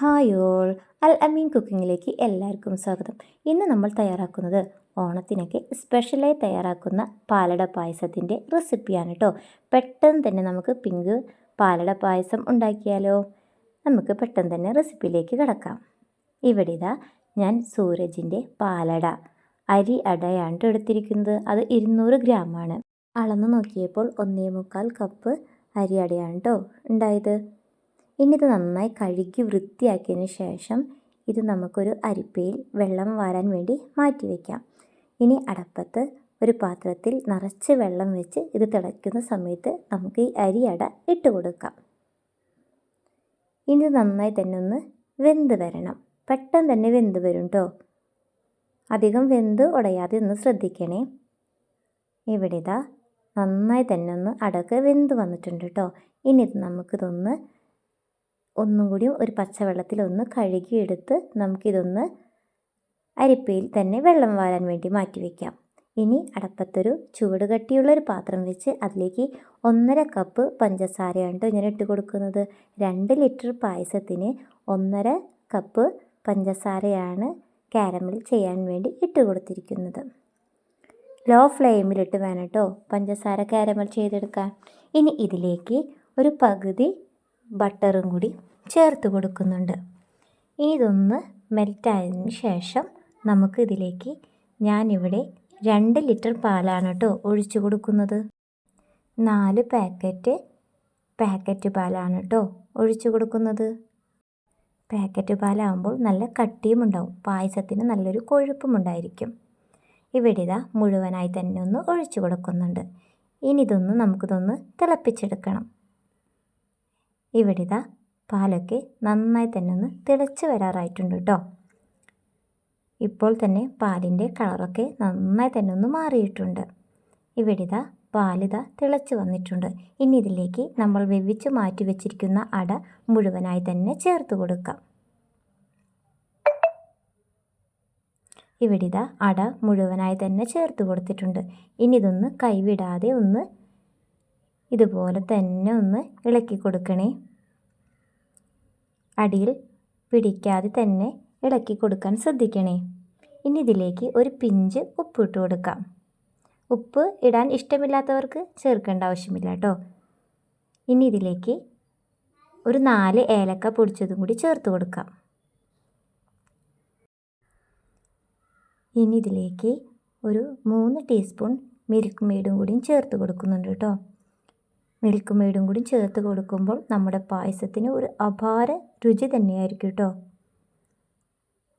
Hi all. അൽ അമീൻ കുക്കിങ്ങിലേക്ക് എല്ലാവർക്കും സ്വാഗതം. ഇന്ന് നമ്മൾ തയ്യാറാക്കുന്നത് ഓണത്തിനൊക്കെ സ്പെഷ്യലായി തയ്യാറാക്കുന്ന പാലട പായസത്തിന്റെ റെസിപ്പിയാണ് കേട്ടോ പെട്ടെന്ന് തന്നെ നമുക്ക് പിങ്ക് പാലട പായസം ഉണ്ടാക്കിയാലോ? നമുക്ക് പെട്ടെന്ന് തന്നെ റെസിപ്പിയിലേക്ക് കിടക്കാം. ഇവിടെ ഇതാ ഞാൻ സൂരജിന്റെ പാലട. അരി അടയാണ് എടുത്തിരിക്കുന്നത്. അത് ഇരുന്നൂറ് ഗ്രാമാണ്. അളന്ന് നോക്കിയപ്പോൾ ഒന്നേ മുക്കാൽ കപ്പ് അരി അടയാണ് കേട്ടോ ഉണ്ടായത്. ഇനി നന്നായി കഴുകി വൃത്തിയാക്കിയതിന് ശേഷം ഇത് നമുക്കൊരു അരിപ്പയിൽ വെള്ളം വാരാൻ വേണ്ടി മാറ്റി വയ്ക്കാം ഇനി അടപ്പത്ത് ഒരു പാത്രത്തിൽ നിറച്ച് വെള്ളം വെച്ച് ഇത് തിളയ്ക്കുന്ന സമയത്ത് നമുക്ക് ഈ അരിയട ഇട്ട് കൊടുക്കാം. ഇനി നന്നായി തന്നെ ഒന്ന് വെന്ത് വരണം. പെട്ടെന്ന് തന്നെ വെന്ത് വരും കേട്ടോ അധികം വെന്ത് ഉടയാതെ ഒന്ന് ശ്രദ്ധിക്കണേ. ഇവിടെ ഇതാ നന്നായി തന്നെ ഒന്ന് അടക്ക് വെന്ത് വന്നിട്ടുണ്ട് കേട്ടോ ഇനി ഇത് നമുക്കിതൊന്ന് ഒന്നും കൂടി ഒരു പച്ചവെള്ളത്തിൽ ഒന്ന് കഴുകിയെടുത്ത് നമുക്കിതൊന്ന് അരിപ്പയിൽ തന്നെ വെള്ളം വാരാൻ വേണ്ടി മാറ്റി വയ്ക്കാം ഇനി അടപ്പത്തൊരു ചൂട് കട്ടിയുള്ളൊരു പാത്രം വെച്ച് അതിലേക്ക് ഒന്നര കപ്പ് പഞ്ചസാരയാണ് ഞാൻ ഇട്ട് കൊടുക്കുന്നത്. രണ്ട് ലിറ്റർ പായസത്തിന് ഒന്നര കപ്പ് പഞ്ചസാരയാണ് കാരമൽ ചെയ്യാൻ വേണ്ടി ഇട്ട് കൊടുത്തിരിക്കുന്നത്. ലോ ഫ്ലെയിമിലിട്ട് വേണം കേട്ടോ പഞ്ചസാര കാരമൽ ചെയ്തെടുക്കാൻ. ഇനി ഇതിലേക്ക് ഒരു പകുതി ബട്ടറും കൂടി ചേർത്ത് കൊടുക്കുന്നുണ്ട്. ഇതൊന്ന് മെൽറ്റായതിന് ശേഷം നമുക്ക് ഇതിലേക്ക് ഞാനിവിടെ രണ്ട് ലിറ്റർ പാലാണ് കേട്ടോ ഒഴിച്ചു കൊടുക്കുന്നത്. നാല് പാക്കറ്റ് പാക്കറ്റ് പാലാണ് കേട്ടോ ഒഴിച്ചു കൊടുക്കുന്നത്. പാക്കറ്റ് പാലാകുമ്പോൾ നല്ല കട്ടിയും ഉണ്ടാവും. പായസത്തിന് നല്ലൊരു കൊഴുപ്പും ഉണ്ടായിരിക്കും. ഇവിടെ ഇതാ മുഴുവനായി തന്നെ ഒന്ന് ഒഴിച്ചു കൊടുക്കുന്നുണ്ട്. ഇനി ഇതൊന്ന് നമുക്കിതൊന്ന് തിളപ്പിച്ചെടുക്കണം. ഇവിടെ ഇതാ പാലൊക്കെ നന്നായി തന്നെ ഒന്ന് തിളച്ച് വരാറായിട്ടുണ്ട് കേട്ടോ. ഇപ്പോൾ തന്നെ പാലിന്റെ കളറൊക്കെ നന്നായി തന്നെ ഒന്ന് മാറിയിട്ടുണ്ട്. ഇവിടെ ഇതാ പാലിത തിളച്ച് വന്നിട്ടുണ്ട്. ഇനി ഇതിലേക്ക് നമ്മൾ വെവിച്ച് മാറ്റി വെച്ചിരിക്കുന്ന അട മുഴുവനായി തന്നെ ചേർത്ത് കൊടുക്കാം. ഇവിടെ ഇതാ അട മുഴുവനായി തന്നെ ചേർത്ത് കൊടുത്തിട്ടുണ്ട്. ഇനി ഇതൊന്ന് കൈവിടാതെ ഒന്ന് ഇതുപോലെ തന്നെ ഒന്ന് ഇളക്കി കൊടുക്കണേ. അടിയിൽ പിടിക്കാതെ തന്നെ ഇളക്കി കൊടുക്കാൻ ശ്രദ്ധിക്കണേ. ഇനി ഇതിലേക്ക് ഒരു പിഞ്ച് ഉപ്പ് ഇട്ട് കൊടുക്കാം. ഉപ്പ് ഇടാൻ ഇഷ്ടമില്ലാത്തവർക്ക് ചേർക്കേണ്ട ആവശ്യമില്ല കേട്ടോ. ഇനി ഇതിലേക്ക് ഒരു നാല് ഏലക്ക പൊടിച്ചതും കൂടി ചേർത്ത് കൊടുക്കാം. ഇനി ഇതിലേക്ക് ഒരു മൂന്ന് ടീസ്പൂൺ മിൽക്ക് മെയ്ഡും കൂടിയും ചേർത്ത് കൊടുക്കുന്നുണ്ട് കേട്ടോ. മിൽക്ക് മെയ്ഡും കൂടി ചേർത്ത് കൊടുക്കുമ്പോൾ നമ്മുടെ പായസത്തിന് ഒരു അപാര രുചി തന്നെയായിരിക്കും കേട്ടോ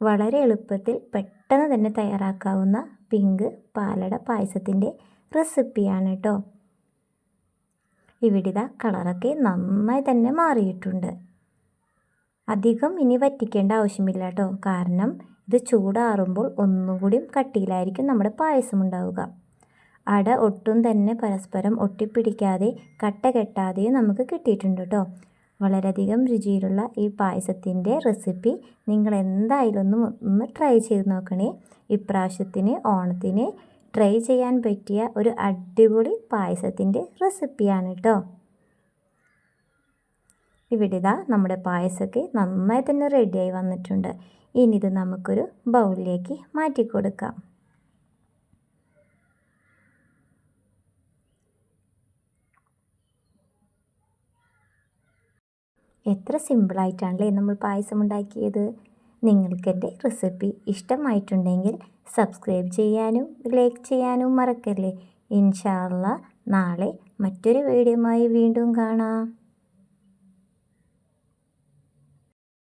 വളരെ എളുപ്പത്തിൽ പെട്ടെന്ന് തന്നെ തയ്യാറാക്കാവുന്ന പിങ്ക് പാലട പായസത്തിന്റെ റെസിപ്പിയാണ് കേട്ടോ ഇവിടിത കളറൊക്കെ നന്നായി തന്നെ മാറിയിട്ടുണ്ട്. അധികം ഇനി വറ്റിക്കേണ്ട ആവശ്യമില്ല കേട്ടോ കാരണം ഇത് ചൂടാറുമ്പോൾ ഒന്നുകൂടിയും കട്ടിയിലായിരിക്കും നമ്മുടെ പായസം ഉണ്ടാവുക. അട ഒട്ടും തന്നെ പരസ്പരം ഒട്ടിപ്പിടിക്കാതെ കട്ട കെട്ടാതെയും നമുക്ക് കിട്ടിയിട്ടുണ്ട് കേട്ടോ വളരെയധികം രുചിയിലുള്ള ഈ പായസത്തിന്റെ റെസിപ്പി നിങ്ങൾ എന്തായാലും ഒന്ന് ഒന്ന് ട്രൈ ചെയ്ത് നോക്കണേ. ഇപ്രാവശ്യത്തിന് ഓണത്തിന് ട്രൈ ചെയ്യാൻ പറ്റിയ ഒരു അടിപൊളി പായസത്തിന്റെ റെസിപ്പിയാണ് കേട്ടോ ഇവിടെ ഇതാ നമ്മുടെ പായസമൊക്കെ നന്നായി തന്നെ റെഡിയായി വന്നിട്ടുണ്ട്. ഇനി ഇത് നമുക്കൊരു ബൗളിലേക്ക് മാറ്റി കൊടുക്കാം എത്ര സിമ്പിളായിട്ടാണല്ലേ നമ്മൾ പായസം ഉണ്ടാക്കിയത് നിങ്ങൾക്ക് എന്റെ റെസിപ്പി ഇഷ്ടമായിട്ടുണ്ടെങ്കിൽ സബ്സ്ക്രൈബ് ചെയ്യാനും ലൈക്ക് ചെയ്യാനും മറക്കല്ലേ. ഇൻഷാല്ല നാളെ മറ്റൊരു വീഡിയോയുമായി വീണ്ടും കാണാം.